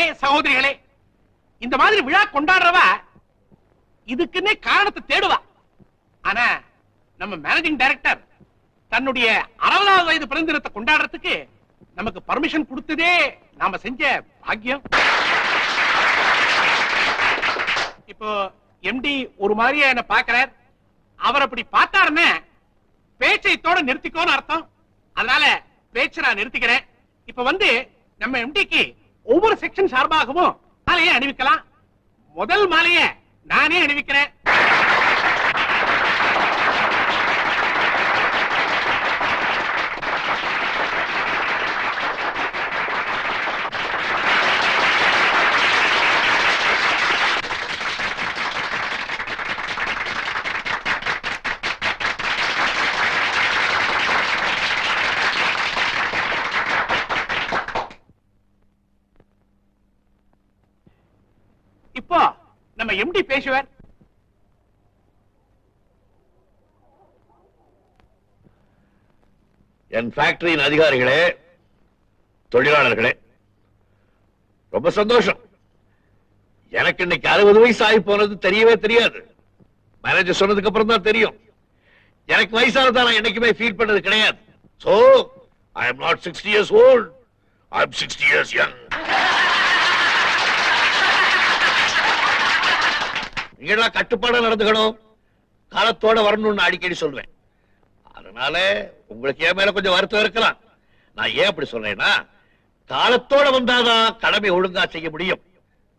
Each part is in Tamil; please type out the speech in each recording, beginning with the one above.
அன்பார்ந்த சகோதரிகளே இந்த மாதிரி விழா கொண்டாடுறவ இதுக்குன்னே காரணத்தை தேடுவா. ஆனா நம்ம மேனேஜிங் டைரக்டர் தன்னுடைய அறுபதாவது வயது பிறந்த தினத்தை கொண்டாடுறதுக்கு நமக்கு பர்மிஷன் கொடுத்ததே நாம செஞ்ச பாக்கியம். இப்போ எம்டி ஒரு மாதிரியா என்ன பாக்குறார் அவர் அப்படி பார்த்தாருன்னு பேச்சை இத்தோட நிறுத்திக்கோன்னு அர்த்தம். அதனால பேச்சை நான் நிறுத்திக்கிறேன். இப்ப வந்து நம்ம எம்டிக்கு ஒவ்வொரு செக்ஷன் சார்பாகவும் மாலையை அணிவிக்கலாம். முதல் மாலையை நானே அணிவிக்கிறேன் இப்போ நம்ம எம்டி பேசுவார். என் ஃபேக்டரியின் அதிகாரிகளே தொழிலாளர்களே ரொம்ப சந்தோஷம். எனக்கு இன்னைக்கு அறுபது வயசு ஆகி போனது தெரியவே தெரியாது. மேனேஜர் சொன்னதுக்கு அப்புறம் தான் தெரியும். எனக்கு வயசானதா நான் என்னைக்குமே ஃபீல் பண்ணது கிடையாது. So I am not sixty years old I am sixty years young நீங்களாம் கட்டுப்பாடா நடந்துக்கணும்? காலத்தோட வரணும்னு அடிக்கடி சொல்லுவேன் அதனால உங்களுக்கு என் மேல கொஞ்சம் வருத்தம் இருக்கலாம். நான் ஏன் அப்படி சொல்றேன்னா காலத்தோட வந்தாதான் கடமை ஒழுங்கா செய்ய முடியும்.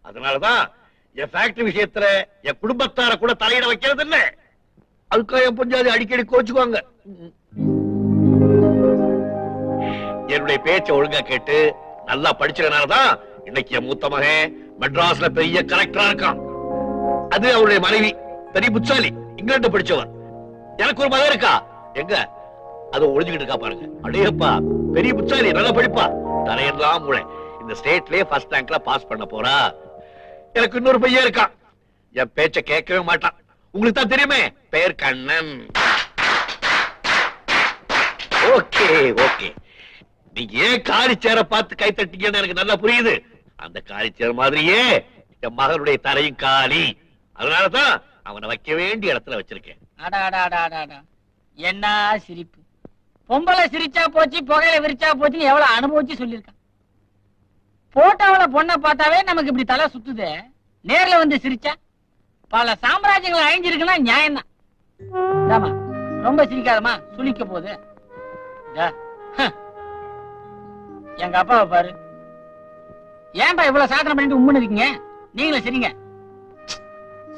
அதனாலதான் என் ஃபேக்டரி விஷயத்துல என் குடும்பத்தார கூட தலையிட வைக்கிறது இல்ல. அதுக்காக என் பொஞ்சாதி அடிக்கடி கோச்சுக்குவாங்க. என்னுடைய பேச்ச ஒழுங்கா கேட்டு நல்லா படிச்சதுனாலதான் இன்னைக்கு என் மூத்த மகன் மெட்ராஸ்ல பெரிய கலெக்டரா இருக்கான். அது அவருடைய மனைவி. பெரிய புச்சாலி இங்கிலாந்து படிச்சவர் எனக்கு ஒரு மகன் இருக்கா? எங்க? அது ஒளிஞ்சுக்கிட்டு இருக்கா பாருங்க. அடையப்பா பெரிய புச்சாலி நல்லா படிப்பா. தலையெல்லாம் மூளை. இந்த ஸ்டேட்லயே ஃபர்ஸ்ட் ரேங்க்ல பாஸ் பண்ண போறா. எனக்கு இன்னொரு பையன் இருக்கான் என் பேச்ச கேட்கவே மாட்டான். உங்களுக்கு தான் தெரியுமே பெயர் கண்ணன். Okay okay. நீங்க ஏன் காரி சேர பார்த்து கை தட்டீங்கன்னு எனக்கு நல்லா புரியுது. அந்த காரி சேர் மாதிரியே என் மகனுடைய தரையும் காலி. அதனாலதான் அவனை வைக்க வேண்டிய இடத்துல வச்சிருக்கேன். அடா அடா அடா அடா என்ன சிரிப்பு? பொம்பளை சிரிச்சா போச்சு புகையில விரிச்சா போச்சுன்னு எவ்வளவு அனுபவிச்சு சொல்லியிருக்கான் போட்டோவுல பொண்ணை பார்த்தாவே நமக்கு இப்படி தலை சுத்துது. நேர்ல வந்து சிரிச்சா? பல சாம்ராஜ்யங்களை அழிஞ்சிருக்குன்னா நியாயம் தான் ரொம்ப சிரிக்காதம்மா சுளிக்க போகுது. எங்க அப்பாவை பாரு. ஏன்பா இவ்வளவு சாதனை பண்ணிட்டு உம்முன்னு இருக்கீங்க? நீங்களும் சரிங்க.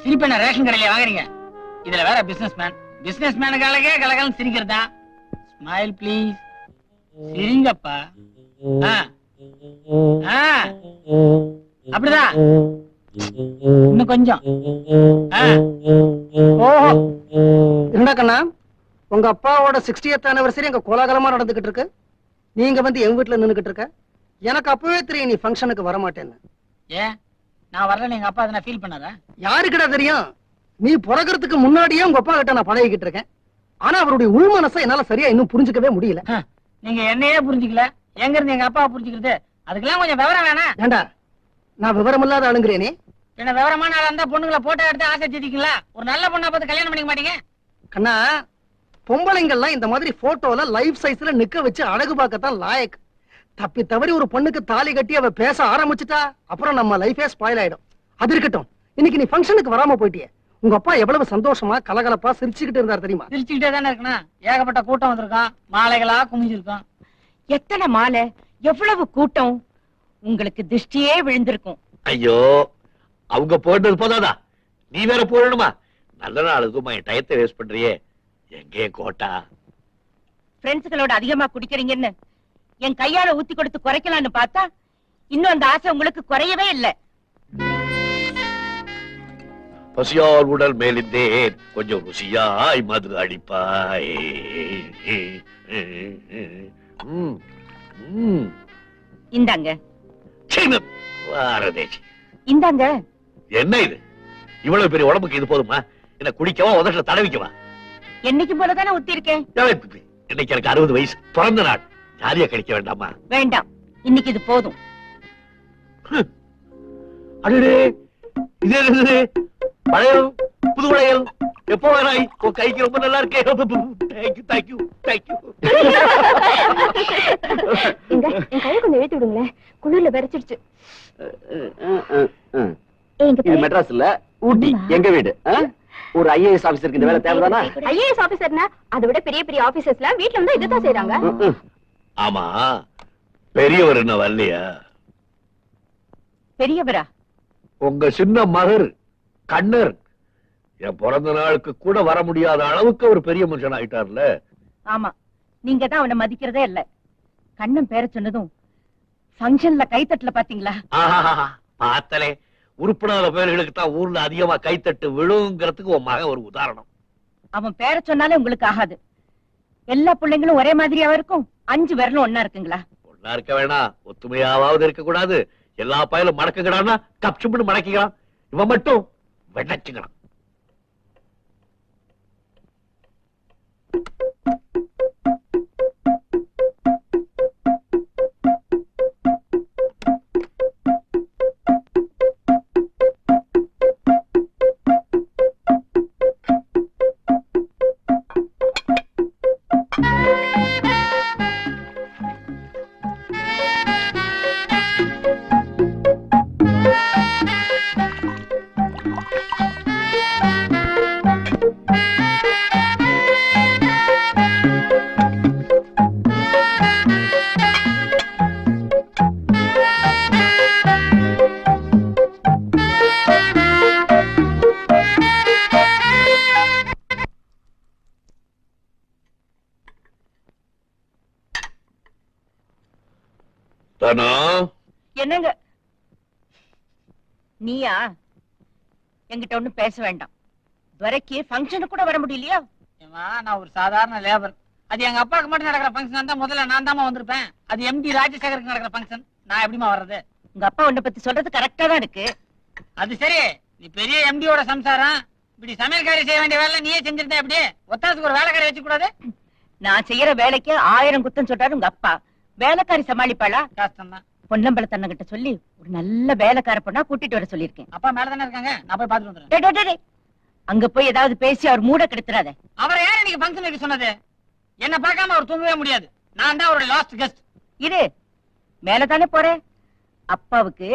சிரிப்பெண்ண ரேஷன் கடையில வாங்குறீங்க? இதுல வேற பிசினஸ் மேன் பிசினஸ் மேனுக்காலக்கே கலகலன்னு சிரிக்கிறதா? ஸ்மைல் ப்ளீஸ் சிரிங்கப்பா. அப்படிதான் இன்னும் கொஞ்சம். ஓஹோ. என்னடா கண்ணா? உங்க அப்பாவோட 60th ஆனிவர்சரி அங்க கோலாகலமா நடந்துகிட்டு இருக்கு. நீங்க வந்து எங்க வீட்டுல நின்னுகிட்டு இருக்க. எனக்கு அப்பவே தெரியும் நீ ஃபங்க்ஷனுக்கு வர மாட்டேன்னு ஏன்? நான் வரலன்னு எங்க அப்பா அதனை ஃபீல் பண்ணாரா? யாருக்குடா தெரியும்? நீ பிறகுறதுக்கு முன்னாடியே உங்க அப்பா கிட்ட நான் பழகிக்கிட்டு இருக்கேன். ஆனா அவருடைய உள் மனசை என்னால சரியா இன்னும் புரிஞ்சுக்கவே முடியல. நீங்க என்னையே புரிஞ்சுக்கல. எங்க இருந்து எங்க அப்பாவை புரிஞ்சுக்கிறது? அதுக்கெல்லாம் கொஞ்சம் விவரம் வேணாம். ஏண்டா நான் விவரமில்லாத ஆளுங்கிறேனே? என்ன விவரமான ஆளா இருந்தா பொண்ணுங்களை போட்டோ எடுத்து ஆசை தீதிங்களா ஒரு நல்ல பொண்ணா பார்த்து கல்யாணம் பண்ணிக்க மாட்டீங்க? கண்ணா பொம்பளைங்கள்லாம் இந்த மாதிரி போட்டோல லைஃப் சைஸ்ல நிக்க வச்சு அழகு பார்க்கத்தான் லாயக். தப்பி தவறி ஒரு பொண்ணுக்கு தாலி கட்டி அவ பேச ஆரம்பிச்சுட்டா அப்புறம் நம்ம லைஃபே ஸ்பாயில் ஆயிடும். அது இருக்கட்டும். இன்னைக்கு நீ ஃபங்க்ஷனுக்கு வராம போயிட்டியே. உங்க அப்பா எவ்வளவு சந்தோஷமா கலகலப்பா சிரிச்சுக்கிட்டு இருந்தார் தெரியுமா? சிரிச்சுக்கிட்டே தானே இருக்கணும். ஏகப்பட்ட கூட்டம் வந்திருக்கான் மாலைகளா குமிஞ்சிருக்கான் எத்தனை மாலை? எவ்வளவு கூட்டம்? உங்களுக்கு திருஷ்டியே விழுந்திருக்கும். ஐயோ அவங்க போடுறது போதாதா? நீ வேற போடணுமா? நல்ல நாள் எதுவும் என் டயத்தை வேஸ்ட் பண்றியே. எங்கே கோட்டா. ஃப்ரெண்ட்ஸுகளோட அதிகமா குடிக்கிறீங்கன்னு என் கையால ஊத்தி கொடுத்து குறைக்கலாம்னு பார்த்தா இன்னும் அந்த ஆசை உங்களுக்கு குறையவே இல்ல. பசியால் உடல் மேலிந்தேன் கொஞ்சம் ருசியாய் மது அடிப்பாய். இந்தாங்க. பாரதேசி. இந்தாங்க. என்ன இது? இவ்வளவு பெரிய உடம்புக்கு இது போதுமா? என்ன குடிக்கவா உதட்டுல தடவிக்கவா? என்னைக்கு போலதானே ஊத்தி இருக்கேன் இன்னைக்கு எனக்கு அறுபது வயசு பிறந்த நாள். ஜாலியா கழிக்க வேண்டாமா? வேண்டாம். இன்னைக்கு இது போதும். அடடே. இது என்னது? பழையம் புது வளையல் எப்போ வேணாய் உன் கைக்கு ரொம்ப நல்லா இருக்கே. தேங்க்யூ தேங்க்யூ தேங்க்யூ எங்க என் கையை கொஞ்சம் இழுத்து விடுங்களேன். குளிர்ல இது பாரு. மெட்ராஸ் இல்ல. ஊட்டி. எங்க வீடு? ஆ? ஒரு ஐஏஎஸ் ஆபீசருக்கு இந்த வேலை தேவைதானா? ஐஏஎஸ் ஆபீசர்னா அதை விட பெரிய பெரிய ஆபீசர்ஸ்ல வீட்ல வந்து இதுதான் செய்றாங்க. ம், ம். ஆமா. பெரியவர் என்ன வரலையா? பெரியவரா? உங்க சின்ன மகர் கண்ணர் என் பிறந்த நாளுக்கு கூட வர முடியாத அளவுக்கு ஒரு பெரிய மனுஷன் ஆயிட்டார்ல. ஆமா. நீங்க தான் அவனை மதிக்கிறதே இல்ல. கண்ணன் பேர சொன்னதும் ஃபங்க்ஷன்ல கைத்தட்டல பாத்தீங்களா? பார்த்தலே. உருப்படாத பேர்களுக்கு தான் ஊர்ல அதிகமா கைத்தட்டு விழுங்கிறதுக்கு உன் மகன் ஒரு உதாரணம். அவன் பேர சொன்னாலே உங்களுக்கு ஆகாது. எல்லா பிள்ளைங்களும் ஒரே மாதிரியாவா இருக்கும்? அஞ்சு விரலும் ஒன்னா இருக்குங்களா? ஒன்னா இருக்க வேணாம் ஒத்துமையாவது இருக்க கூடாது எல்லா பயலும் மடக்குகிறான்னா கப்சும்னு மடக்கிக்கலாம். இவன் மட்டும் வெண்ணச்சுக்கிறான் தானா? என்னங்க? நீயா? என்கிட்ட ஒண்ணும் பேச வேண்டாம். துரைக்கு ஃபங்க்ஷனுக்கு கூட வர முடியலையா? நான் ஒரு சாதாரண லேபர் அது எங்க அப்பாவுக்கு மட்டும் நடக்கிற ஃபங்க்ஷன் தான் முதல்ல நான் தாமா வந்திருப்பேன். அது எம்டி ராஜசேகருக்கு நடக்கிற ஃபங்க்ஷன் நான் எப்படிமா வர்றது? உங்க அப்பா உன்னை பத்தி சொல்றது கரெக்டா தான் இருக்கு. அது சரி. நீ பெரிய எம்டியோட சம்சாரம். இப்படி சமையல்காரி செய்ய வேண்டிய வேலை நீயே செஞ்சிருந்தா எப்படி? ஒத்தாசுக்கு ஒரு வேலைக்காரி வச்சு கூடாது? நான் செய்யற வேலைக்கு ஆயிரம் குத்தம் சொல்றாரு உங்க அப்பா. வேலைக்காரி சமாளிப்பாளா? கஷ்டம் தான் பொன்னம்பலத்தண்ண கிட்ட சொல்லி ஒரு நல்ல வேலைக்கார பொண்ணா கூட்டிட்டு வர சொல்லியிருக்கேன். அப்பா மேல தானே இருக்காங்க? நான் போய் பாத்துட்டு வந்துடுறேன். டேய், டேய், டேய், டேய். அங்க போய் ஏதாவது பேசி அவர் மூட கெடுத்துறாத. அவரை யார் இன்னைக்கு ஃபங்க்ஷன் வைக்க சொன்னது? என்ன பார்க்காம அவர் தூங்கவே முடியாது. நான் தான் அவருடைய லாஸ்ட் கெஸ்ட் இரு. மேலதானே போறேன் அப்பாவுக்கு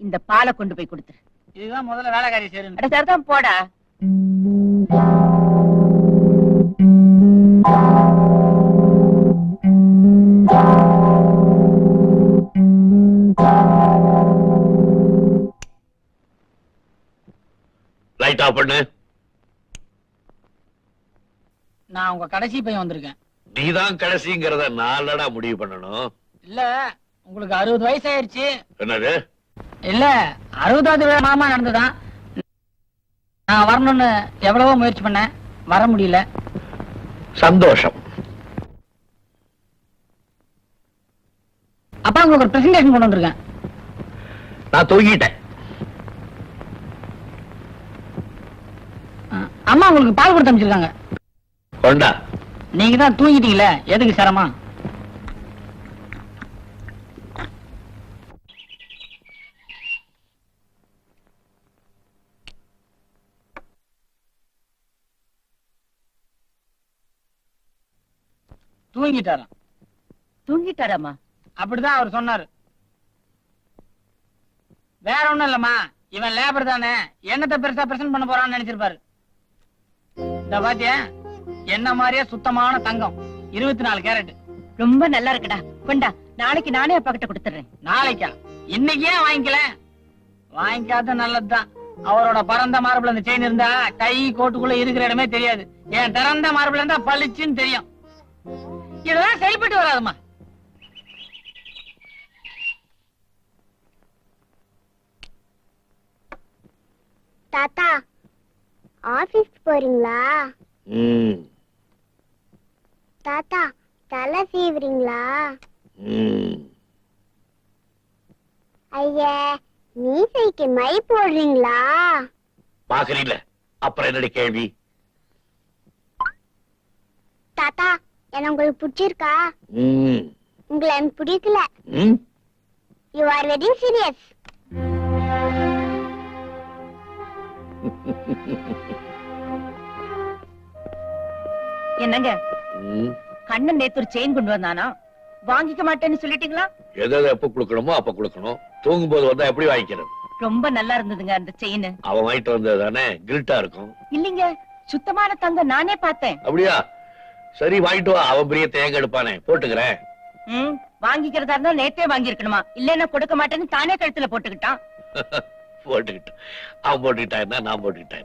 இந்த பாலை கொண்டு போய் கொடுத்துரு. இதுதான் முதல்ல வேலைக்காரி சேருங்க அட சரிதான் போடா. பண்ணு நான் உங்க கடைசி பையன் வந்திருக்கேன். நீதான் கடைசிங்கிறத நாளடா முடிவு பண்ணணும். இல்ல உங்களுக்கு அறுபது வயசு ஆயிருச்சு என்னது? இல்ல அறுபதாவது மாமா நடந்துதான் நான் வரணும்னு எவ்வளவோ முயற்சி பண்ணேன். வர முடியல. சந்தோஷம். அப்பா உங்களுக்கு ஒரு பிரசன்டேஷன் கொண்டு வந்திருக்கேன். நான் தூங்கிட்டேன். அம்மா உங்களுக்கு பால் கொடுத்து அமைச்சிருக்காங்க கொண்டா. நீங்க தான் தூங்கிட்டீங்களே எதுக்கு சிரமம்? தூங்கிட்டாராம். தூங்கிட்டாராமா அப்படிதான் அவர் சொன்னாரு. வேற ஒண்ணும் இல்லம்மா இவன் லேபர் தானே என்னத்த பெருசா பிரசன்ட் பண்ண போறான்னு நினைச்சிருப்பாரு. இந்த பாத்தியா? என்ன மாதிரியே சுத்தமான தங்கம்? இருபத்தி நாலு கேரட். ரொம்ப நல்லா இருக்குடா. கொண்டா நாளைக்கு நானே அப்பா கிட்ட கொடுத்துறேன் நாளைக்கா? இன்னைக்கு ஏன் வாங்கிக்கல? வாங்கிக்காத நல்லதுதான். அவரோட பரந்த மார்பிள் அந்த செயின் இருந்தா கை கோட்டுக்குள்ள இருக்கிற இடமே தெரியாது. ஏன் திறந்த மார்பிள் இருந்தா பளிச்சுன்னு தெரியும். இதெல்லாம் சரிப்பட்டு வராதுமா? தாத்தா ஆபீஸ் போறீங்களா? ம், தாத்தா தலை சீவுறீங்களா? ம். ஐயா மீசைக்கு மை போடுறீங்களா? பாக்குறீங்கள அப்புறம் என்னடி கேள்வி? தாத்தா என்ன உங்களுக்கு பிடிச்சிருக்கா? ம், உங்களை எனக்கு பிடிக்கல. ம். யூ ஆர் வெரி சீரியஸ் என்னங்க? கண்ணன் நேத்து ஒரு செயின் கொண்டு வந்தானா? வாங்கிக்க மாட்டேன்னு சொல்லிட்டீங்களா? எதை எதை எப்ப கொடுக்கணுமோ அப்ப கொடுக்கணும். தூங்கும் போது வந்தா எப்படி வாங்கிக்கிறது? ரொம்ப நல்லா இருந்ததுங்க அந்த செயின் அவன் வாங்கிட்டு வந்தது தானே? கில்ட்டா இருக்கும். இல்லைங்க சுத்தமான தங்கம் நானே பார்த்தேன். அப்படியா? சரி வாங்கிட்டு வா. அவன் பெரிய தேங்க எடுப்பானே. போட்டுக்கிறேன். ம் வாங்கிக்கிறதா இருந்தா நேத்தே வாங்கியிருக்கணுமா? இல்லைன்னா கொடுக்க மாட்டேன்னு தானே கழுத்துல போட்டுக்கிட்டான். போட்டுக்கிட்டு. அவன் போட்டுக்கிட்டா நான் போட்டுக்கிட்டா